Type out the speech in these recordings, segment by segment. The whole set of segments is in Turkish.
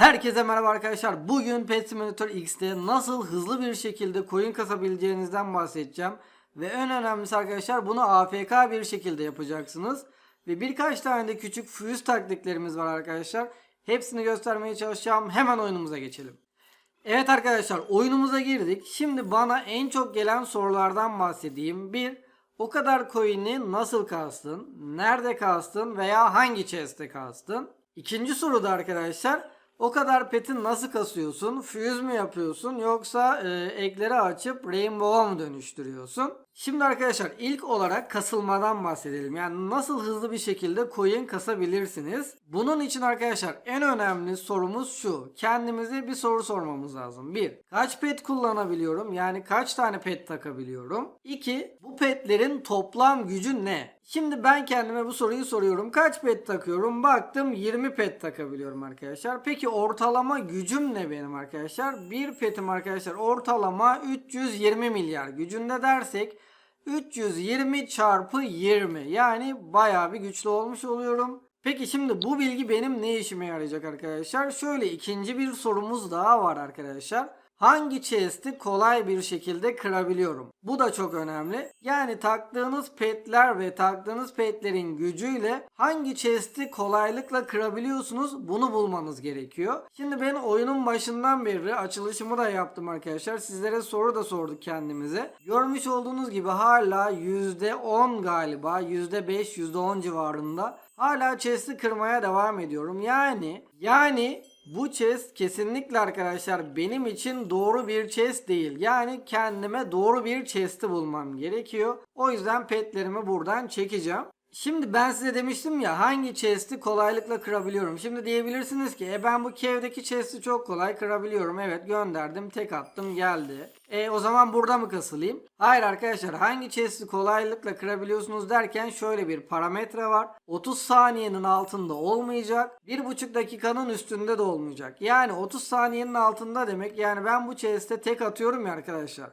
Herkese merhaba arkadaşlar. Bugün Pet Simulator X'te nasıl hızlı bir şekilde coin kasabileceğinizden bahsedeceğim. Ve en önemlisi arkadaşlar bunu AFK bir şekilde yapacaksınız. Ve birkaç tane de küçük fuse taktiklerimiz var arkadaşlar. Hepsini göstermeye çalışacağım. Hemen oyunumuza geçelim. Evet arkadaşlar oyunumuza girdik. Şimdi bana en çok gelen sorulardan bahsedeyim. Bir, o kadar coin'i nasıl kastın? Nerede kastın? Veya hangi chest'te kastın? İkinci soruda arkadaşlar o kadar pet'i nasıl kasıyorsun? Fuse mü yapıyorsun yoksa e, ekleri açıp Rainbow'a mı dönüştürüyorsun? Şimdi arkadaşlar ilk olarak kasılmadan bahsedelim. Yani nasıl hızlı bir şekilde coin kasabilirsiniz? Bunun için arkadaşlar en önemli sorumuz şu. Kendimize bir soru sormamız lazım. 1. Kaç pet kullanabiliyorum? Yani kaç tane pet takabiliyorum? 2. Bu petlerin toplam gücü ne? Şimdi ben kendime bu soruyu soruyorum. Kaç pet takıyorum? Baktım 20 pet takabiliyorum arkadaşlar. Peki ortalama gücüm ne benim arkadaşlar? Bir petim arkadaşlar ortalama 320 milyar gücünde dersek 320 çarpı 20 yani bayağı bir güçlü olmuş oluyorum. Peki şimdi bu bilgi benim ne işime yarayacak arkadaşlar? Şöyle ikinci bir sorumuz daha var arkadaşlar. Hangi chest'i kolay bir şekilde kırabiliyorum? Bu da çok önemli. Yani taktığınız petler ve taktığınız petlerin gücüyle hangi chest'i kolaylıkla kırabiliyorsunuz bunu bulmanız gerekiyor. Şimdi ben oyunun başından beri açılışımı da yaptım arkadaşlar. Sizlere soru da sorduk kendimize. Görmüş olduğunuz gibi hala %10 galiba %5 %10 civarında hala chest'i kırmaya devam ediyorum. Yani yani bu chest kesinlikle arkadaşlar benim için doğru bir chest değil. Yani kendime doğru bir chest'i bulmam gerekiyor. O yüzden petlerimi buradan çekeceğim. Şimdi ben size demiştim ya hangi chest'i kolaylıkla kırabiliyorum. Şimdi diyebilirsiniz ki e ben bu kevdeki chest'i çok kolay kırabiliyorum. Evet gönderdim tek attım geldi. E o zaman burada mı kasılayım? Hayır arkadaşlar hangi chest'i kolaylıkla kırabiliyorsunuz derken şöyle bir parametre var. 30 saniyenin altında olmayacak. 1,5 dakikanın üstünde de olmayacak. Yani 30 saniyenin altında demek yani ben bu chest'e tek atıyorum ya arkadaşlar.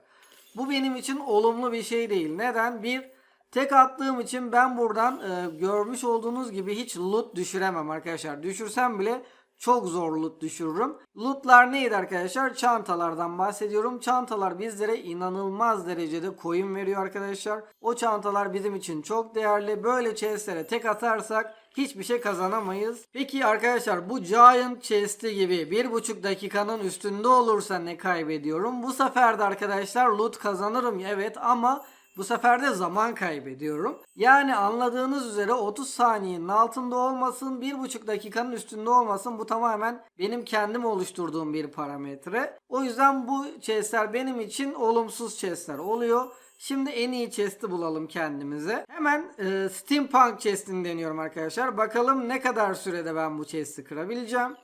Bu benim için olumlu bir şey değil. Neden? Bir Tek attığım için ben buradan e, görmüş olduğunuz gibi hiç loot düşüremem arkadaşlar. Düşürsem bile çok zor loot düşürürüm. Lootlar neydi arkadaşlar? Çantalardan bahsediyorum. Çantalar bizlere inanılmaz derecede coin veriyor arkadaşlar. O çantalar bizim için çok değerli. Böyle chestlere tek atarsak hiçbir şey kazanamayız. Peki arkadaşlar bu Giant Chest'i gibi 1.5 dakikanın üstünde olursa ne kaybediyorum? Bu sefer de arkadaşlar loot kazanırım evet ama bu sefer de zaman kaybediyorum. Yani anladığınız üzere 30 saniyenin altında olmasın, 1,5 dakikanın üstünde olmasın. Bu tamamen benim kendim oluşturduğum bir parametre. O yüzden bu chestler benim için olumsuz chestler oluyor. Şimdi en iyi chest'i bulalım kendimize. Hemen e, Steampunk chest'ini deniyorum arkadaşlar. Bakalım ne kadar sürede ben bu chest'i kırabileceğim.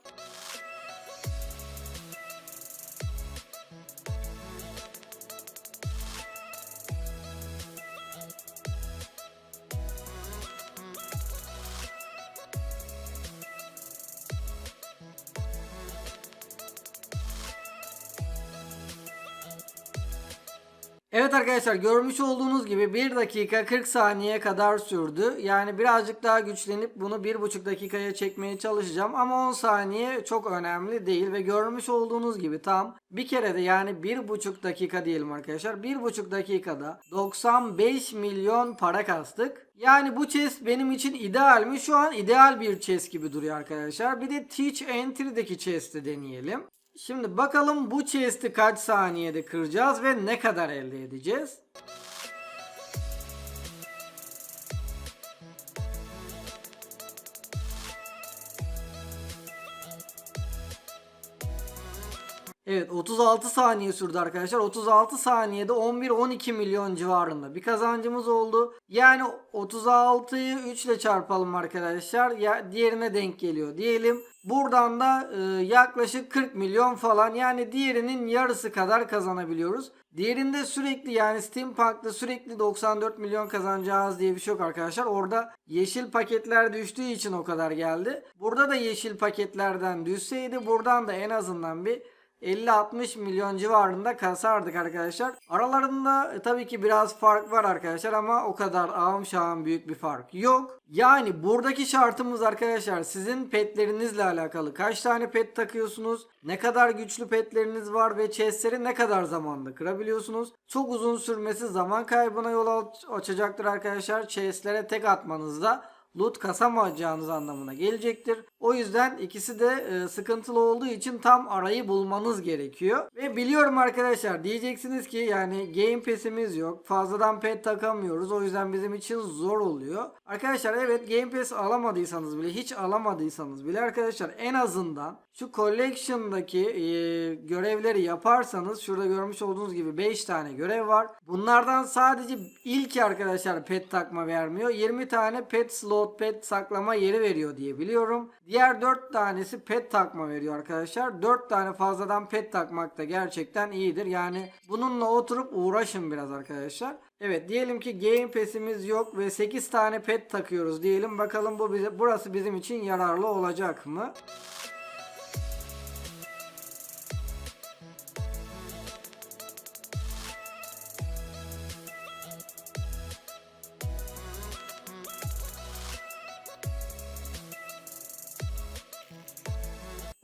Arkadaşlar görmüş olduğunuz gibi 1 dakika 40 saniye kadar sürdü. Yani birazcık daha güçlenip bunu 1,5 dakikaya çekmeye çalışacağım. Ama 10 saniye çok önemli değil. Ve görmüş olduğunuz gibi tam bir kere de yani 1,5 dakika diyelim arkadaşlar. 1,5 dakikada 95 milyon para kastık. Yani bu chest benim için ideal mi? Şu an ideal bir chest gibi duruyor arkadaşlar. Bir de Teach Entry'deki chest'i deneyelim. Şimdi bakalım bu chest'i kaç saniyede kıracağız ve ne kadar elde edeceğiz? Evet 36 saniye sürdü arkadaşlar. 36 saniyede 11-12 milyon civarında bir kazancımız oldu. Yani 36'yı 3 ile çarpalım arkadaşlar. Ya diğerine denk geliyor diyelim. Buradan da e, yaklaşık 40 milyon falan yani diğerinin yarısı kadar kazanabiliyoruz. Diğerinde sürekli yani Steampunk'ta sürekli 94 milyon kazanacağız diye bir şey yok arkadaşlar. Orada yeşil paketler düştüğü için o kadar geldi. Burada da yeşil paketlerden düşseydi buradan da en azından bir 50-60 milyon civarında kasardık arkadaşlar. Aralarında e, tabii ki biraz fark var arkadaşlar ama o kadar ağım şahım büyük bir fark yok. Yani buradaki şartımız arkadaşlar sizin petlerinizle alakalı. Kaç tane pet takıyorsunuz? Ne kadar güçlü petleriniz var ve chestleri ne kadar zamanda kırabiliyorsunuz? Çok uzun sürmesi zaman kaybına yol aç- açacaktır arkadaşlar. Chestlere tek atmanızda loot kasamayacağınız anlamına gelecektir. O yüzden ikisi de e, sıkıntılı olduğu için tam arayı bulmanız gerekiyor. Ve biliyorum arkadaşlar diyeceksiniz ki yani game pass'imiz yok. Fazladan pet takamıyoruz. O yüzden bizim için zor oluyor. Arkadaşlar evet game pass alamadıysanız bile hiç alamadıysanız bile arkadaşlar en azından şu collection'daki e, görevleri yaparsanız şurada görmüş olduğunuz gibi 5 tane görev var. Bunlardan sadece ilki arkadaşlar pet takma vermiyor. 20 tane pet slot pet saklama yeri veriyor diye biliyorum. Diğer 4 tanesi pet takma veriyor arkadaşlar. 4 tane fazladan pet takmak da gerçekten iyidir. Yani bununla oturup uğraşın biraz arkadaşlar. Evet diyelim ki game pass'imiz yok ve 8 tane pet takıyoruz diyelim. Bakalım bu bize burası bizim için yararlı olacak mı?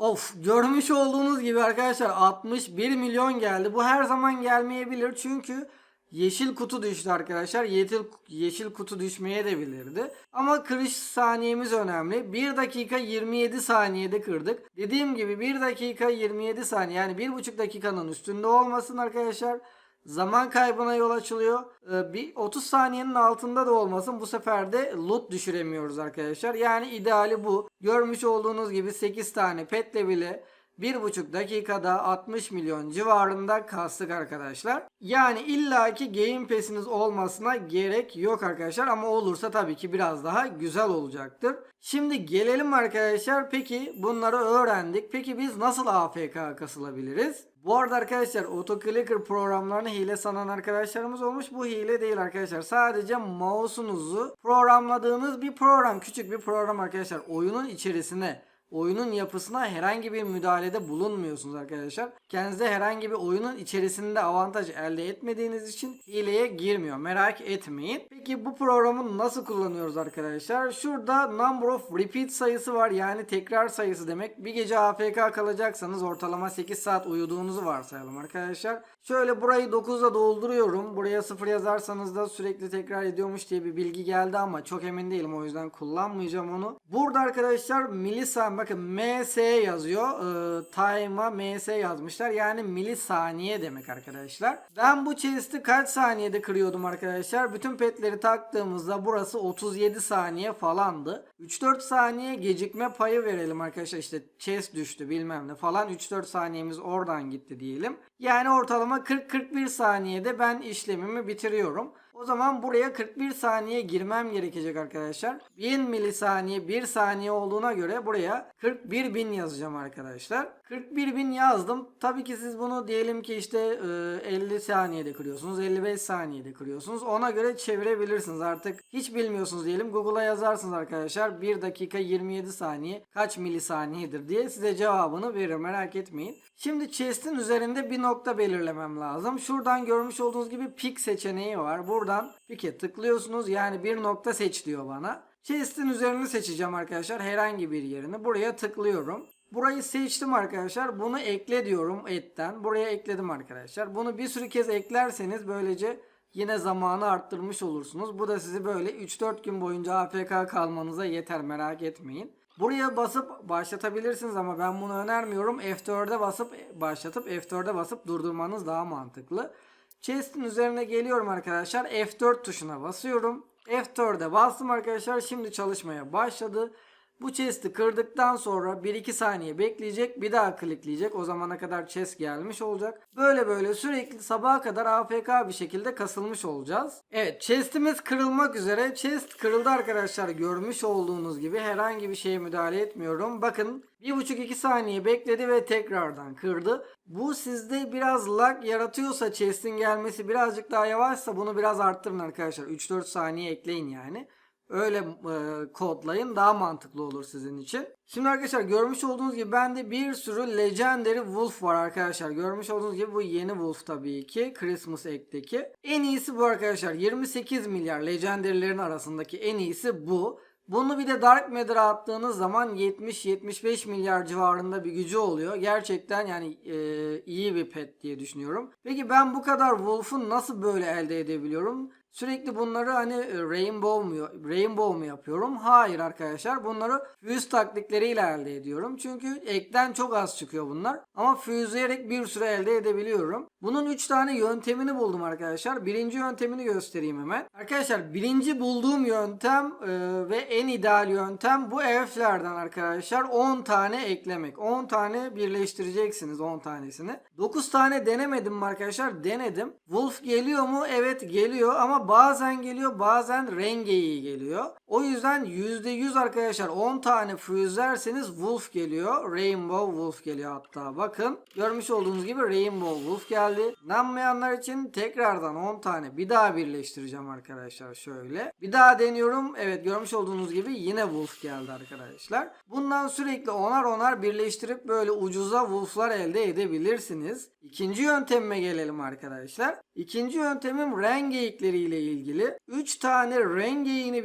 Of görmüş olduğunuz gibi arkadaşlar 61 milyon geldi. Bu her zaman gelmeyebilir çünkü yeşil kutu düştü arkadaşlar. Yeşil, yeşil kutu düşmeye de bilirdi. Ama kırış saniyemiz önemli. 1 dakika 27 saniyede kırdık. Dediğim gibi 1 dakika 27 saniye yani 1,5 dakikanın üstünde olmasın arkadaşlar. Zaman kaybına yol açılıyor. Ee, bir 30 saniyenin altında da olmasın. Bu sefer de loot düşüremiyoruz arkadaşlar. Yani ideali bu. Görmüş olduğunuz gibi 8 tane petle bile 1,5 dakikada 60 milyon civarında kastık arkadaşlar. Yani illaki Game Pass'iniz olmasına gerek yok arkadaşlar ama olursa tabii ki biraz daha güzel olacaktır. Şimdi gelelim arkadaşlar. Peki bunları öğrendik. Peki biz nasıl AFK kasılabiliriz? Bu arada arkadaşlar autoclicker programlarını hile sanan arkadaşlarımız olmuş. Bu hile değil arkadaşlar. Sadece mouse'unuzu programladığınız bir program. Küçük bir program arkadaşlar. Oyunun içerisine oyunun yapısına herhangi bir müdahalede bulunmuyorsunuz arkadaşlar. Kendinize herhangi bir oyunun içerisinde avantaj elde etmediğiniz için hileye girmiyor. Merak etmeyin. Peki bu programı nasıl kullanıyoruz arkadaşlar? Şurada number of repeat sayısı var. Yani tekrar sayısı demek. Bir gece AFK kalacaksanız ortalama 8 saat uyuduğunuzu varsayalım arkadaşlar. Şöyle burayı 9'da dolduruyorum. Buraya 0 yazarsanız da sürekli tekrar ediyormuş diye bir bilgi geldi ama çok emin değilim. O yüzden kullanmayacağım onu. Burada arkadaşlar milisaniye bakın ms yazıyor. Ee, time'a ms yazmışlar. Yani milisaniye demek arkadaşlar. Ben bu chest'i kaç saniyede kırıyordum arkadaşlar? Bütün petleri taktığımızda burası 37 saniye falandı. 3-4 saniye gecikme payı verelim arkadaşlar. İşte chest düştü bilmem ne falan. 3-4 saniyemiz oradan gitti diyelim. Yani ortalama 40-41 saniyede ben işlemimi bitiriyorum. O zaman buraya 41 saniye girmem gerekecek arkadaşlar. 1000 milisaniye 1 saniye olduğuna göre buraya 41 bin yazacağım arkadaşlar. 41 bin yazdım. Tabii ki siz bunu diyelim ki işte e, 50 saniyede kırıyorsunuz. 55 saniyede kırıyorsunuz. Ona göre çevirebilirsiniz. Artık hiç bilmiyorsunuz diyelim. Google'a yazarsınız arkadaşlar. 1 dakika 27 saniye kaç milisaniyedir diye size cevabını verir. Merak etmeyin. Şimdi chest'in üzerinde bir nokta belirlemem lazım. Şuradan görmüş olduğunuz gibi pick seçeneği var. Buradan pick'e tıklıyorsunuz. Yani bir nokta seç diyor bana. Chest'in üzerini seçeceğim arkadaşlar. Herhangi bir yerini. Buraya tıklıyorum. Burayı seçtim arkadaşlar. Bunu ekle diyorum etten. Buraya ekledim arkadaşlar. Bunu bir sürü kez eklerseniz böylece yine zamanı arttırmış olursunuz. Bu da sizi böyle 3-4 gün boyunca AFK kalmanıza yeter merak etmeyin. Buraya basıp başlatabilirsiniz ama ben bunu önermiyorum. F4'e basıp başlatıp F4'e basıp durdurmanız daha mantıklı. Chest'in üzerine geliyorum arkadaşlar. F4 tuşuna basıyorum. F4'e bastım arkadaşlar. Şimdi çalışmaya başladı. Bu chest'i kırdıktan sonra 1-2 saniye bekleyecek. Bir daha klikleyecek. O zamana kadar chest gelmiş olacak. Böyle böyle sürekli sabaha kadar AFK bir şekilde kasılmış olacağız. Evet chest'imiz kırılmak üzere. Chest kırıldı arkadaşlar. Görmüş olduğunuz gibi herhangi bir şeye müdahale etmiyorum. Bakın 1,5-2 saniye bekledi ve tekrardan kırdı. Bu sizde biraz lag yaratıyorsa chest'in gelmesi birazcık daha yavaşsa bunu biraz arttırın arkadaşlar. 3-4 saniye ekleyin yani. Öyle e, kodlayın daha mantıklı olur sizin için. Şimdi arkadaşlar görmüş olduğunuz gibi bende bir sürü Legendary Wolf var arkadaşlar. Görmüş olduğunuz gibi bu yeni Wolf tabii ki. Christmas Egg'deki. En iyisi bu arkadaşlar. 28 milyar Legendary'lerin arasındaki en iyisi bu. Bunu bir de Dark Matter'a attığınız zaman 70-75 milyar civarında bir gücü oluyor. Gerçekten yani e, iyi bir pet diye düşünüyorum. Peki ben bu kadar Wolf'u nasıl böyle elde edebiliyorum? Sürekli bunları hani e, rainbow mu, rainbow mu yapıyorum? Hayır arkadaşlar. Bunları füze taktikleriyle elde ediyorum. Çünkü ekten çok az çıkıyor bunlar. Ama füzleyerek bir süre elde edebiliyorum. Bunun 3 tane yöntemini buldum arkadaşlar. Birinci yöntemini göstereyim hemen. Arkadaşlar birinci bulduğum yöntem e, ve en ideal yöntem bu elflerden arkadaşlar 10 tane eklemek. 10 tane birleştireceksiniz 10 tanesini. 9 tane denemedim arkadaşlar? Denedim. Wolf geliyor mu? Evet geliyor ama bazen geliyor bazen rengeyi geliyor. O yüzden %100 arkadaşlar 10 tane füzlerseniz Wolf geliyor. Rainbow Wolf geliyor hatta. Bakın görmüş olduğunuz gibi Rainbow Wolf geldi. İnanmayanlar için tekrardan 10 tane bir daha birleştireceğim arkadaşlar şöyle. Bir daha deniyorum. Evet görmüş olduğunuz gibi yine Wolf geldi arkadaşlar. Bundan sürekli onar onar birleştirip böyle ucuza Wolf'lar elde edebilirsiniz. İkinci yöntemime gelelim arkadaşlar. İkinci yöntemim renk geyikleriyle ilgili. 3 tane renk geyiğini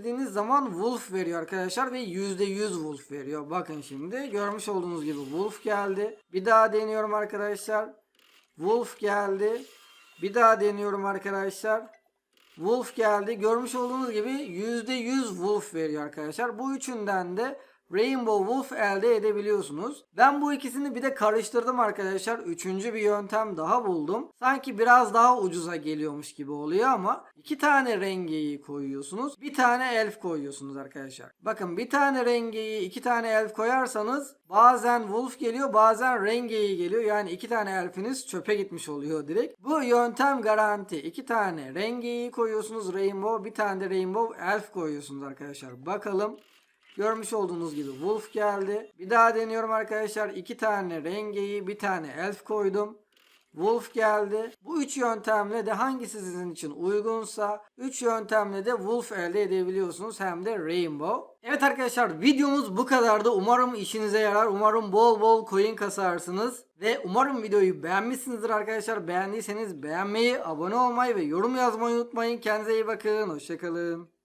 birleştirdiğiniz zaman Wolf veriyor arkadaşlar ve %100 Wolf veriyor. Bakın şimdi görmüş olduğunuz gibi Wolf geldi. Bir daha deniyorum arkadaşlar. Wolf geldi. Bir daha deniyorum arkadaşlar. Wolf geldi. Görmüş olduğunuz gibi %100 Wolf veriyor arkadaşlar. Bu üçünden de Rainbow Wolf elde edebiliyorsunuz. Ben bu ikisini bir de karıştırdım arkadaşlar. Üçüncü bir yöntem daha buldum. Sanki biraz daha ucuza geliyormuş gibi oluyor ama iki tane rengeyi koyuyorsunuz. Bir tane elf koyuyorsunuz arkadaşlar. Bakın bir tane rengeyi iki tane elf koyarsanız bazen Wolf geliyor bazen rengeyi geliyor. Yani iki tane elfiniz çöpe gitmiş oluyor direkt. Bu yöntem garanti. İki tane rengeyi koyuyorsunuz Rainbow bir tane de Rainbow elf koyuyorsunuz arkadaşlar. Bakalım. Görmüş olduğunuz gibi Wolf geldi. Bir daha deniyorum arkadaşlar. İki tane rengeyi bir tane elf koydum. Wolf geldi. Bu üç yöntemle de hangisi sizin için uygunsa 3 yöntemle de Wolf elde edebiliyorsunuz hem de Rainbow. Evet arkadaşlar videomuz bu kadardı. Umarım işinize yarar. Umarım bol bol coin kasarsınız. Ve umarım videoyu beğenmişsinizdir arkadaşlar. Beğendiyseniz beğenmeyi, abone olmayı ve yorum yazmayı unutmayın. Kendinize iyi bakın. Hoşçakalın.